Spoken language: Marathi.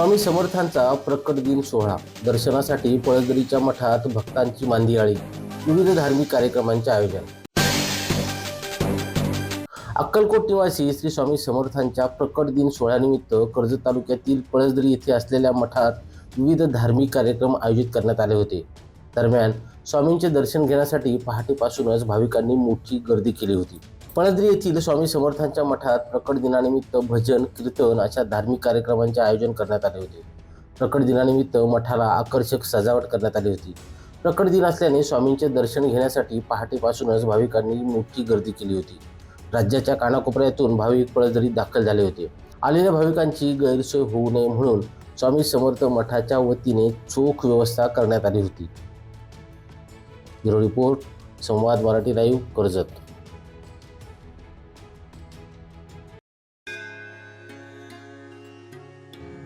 स्वामी समर्थांचा प्रकट दिन सोहळा. दर्शनासाठी पळसदरीच्या मठात भक्तांची मांदियाळी. विविध धार्मिक कार्यक्रमांचे आयोजन. अक्कलकोट निवासी श्री स्वामी समर्थांच्या प्रकट दिन सोहळ्यानिमित्त कर्जत तालुक्यातील पळसदरी येथे असलेल्या मठात विविध धार्मिक कार्यक्रम आयोजित करण्यात आले होते. दरम्यान स्वामींचे दर्शन घेण्यासाठी पहाटेपासूनच भाविकांनी मोठी गर्दी केली होती. पळद्री येथील स्वामी समर्थांच्या मठात प्रकट दिनानिमित्त भजन कीर्तन अशा धार्मिक कार्यक्रमांचे आयोजन करण्यात आले होते. प्रकट दिनानिमित्त मठाला आकर्षक सजावट करण्यात आली होती. प्रकट दिन असल्याने स्वामींचे दर्शन घेण्यासाठी पहाटेपासूनच भाविकांनी मोठी गर्दी केली होती. राज्याच्या कानाकोपऱ्यातून भाविक पळदरीत दाखल झाले होते. आलेल्या भाविकांची गैरसोय होऊ नये म्हणून स्वामी समर्थ मठाच्या वतीने चोख व्यवस्था करण्यात आली होती. Bureau report Samvad Marathi live Karjat.